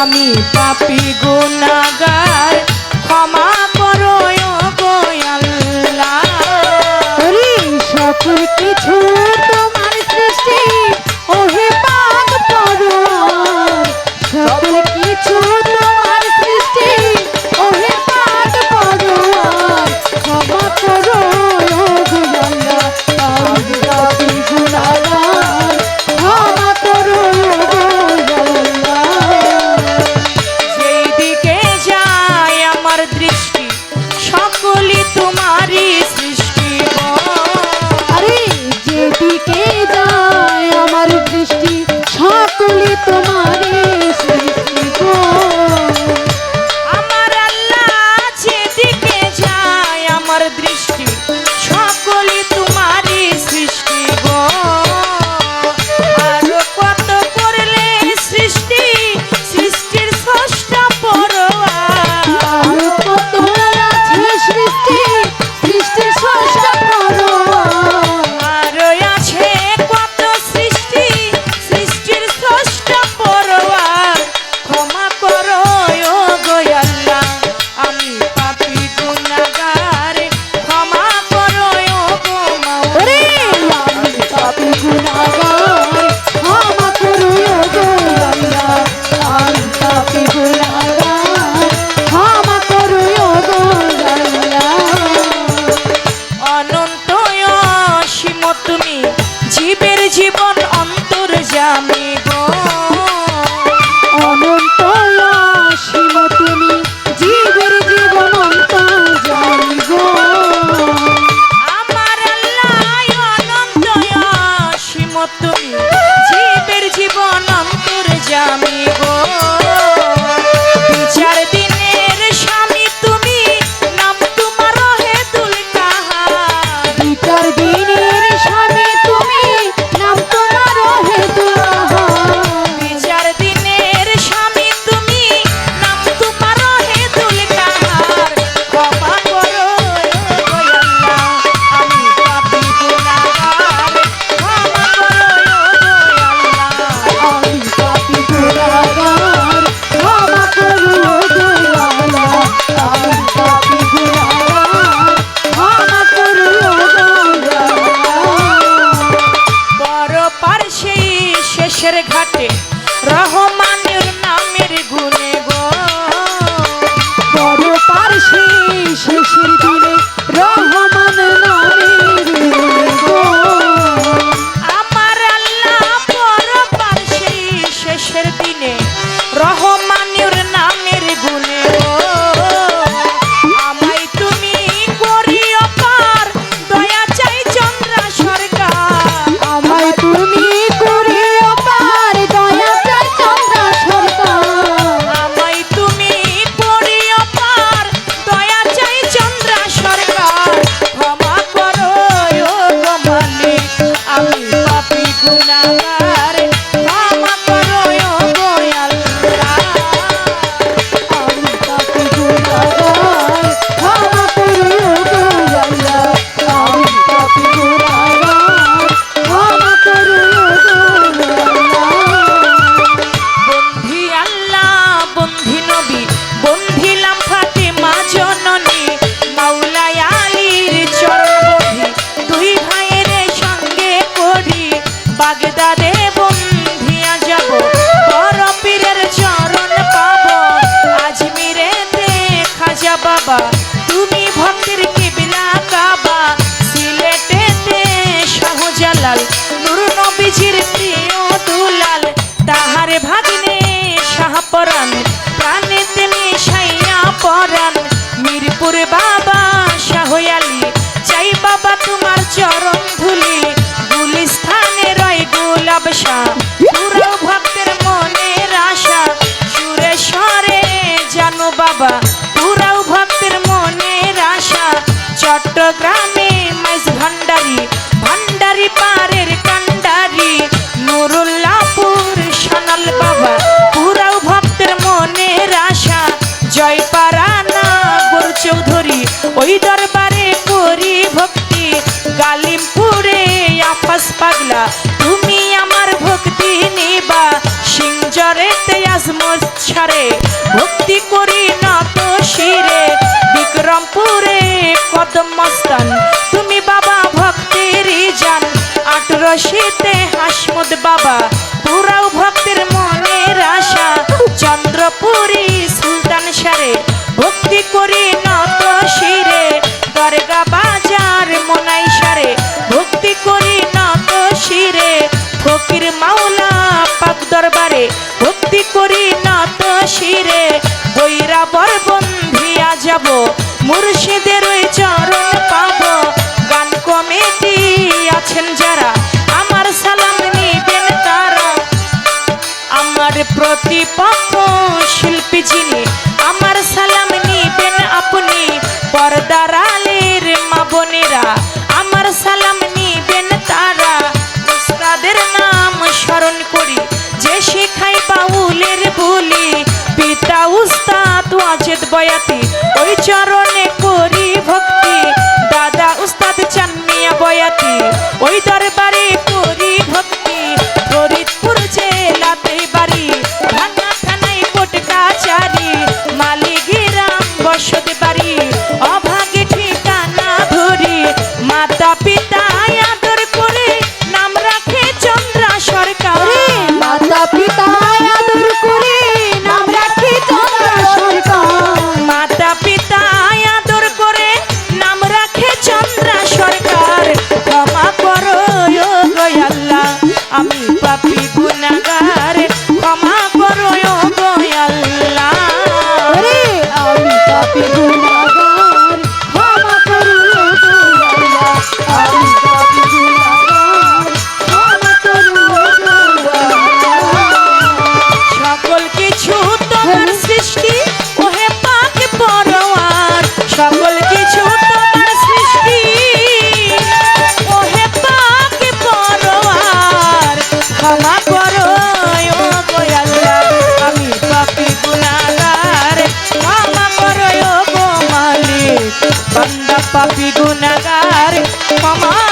আমি পাপি গুণাগার। Assalamualaikum. আমি গো। অনন্ত অসীম তুমি জীবের জীবনন্ত আমার আল্লাহ অনন্ত অসীম জীবন অন্তর জানি পার সেই শেষের ঘাটে। রহমান ভাষা পুরাও ভক্তের মনের আশা। সুরে সরে জানো বাবা পুরাও ভক্তের মনের আশা। চট্টগ্রামে মাইস ভান্ডারি ভান্ডারি পারের কান্ডারি। নুরুল্লাপুর সোনাল বাবা পুরাও ভক্তের মনের আশা। জয় না গুরু চৌধুরী, ওই দরবারে করি ভক্তি। গালিমপুরে আপাস পাগলা তারে ভক্তি করি না তো শিরে। বিক্রমপুরে কত মস্তান তুমি বাবা ভক্তির জান। আট রশিতে হাসমদ বাবা বয়াতি ওই চরণে করি ভক্তি। দাদা উস্তাদ চান মিয়া বয়াতি ওই দরবার बंदा पापी गुनगार ममा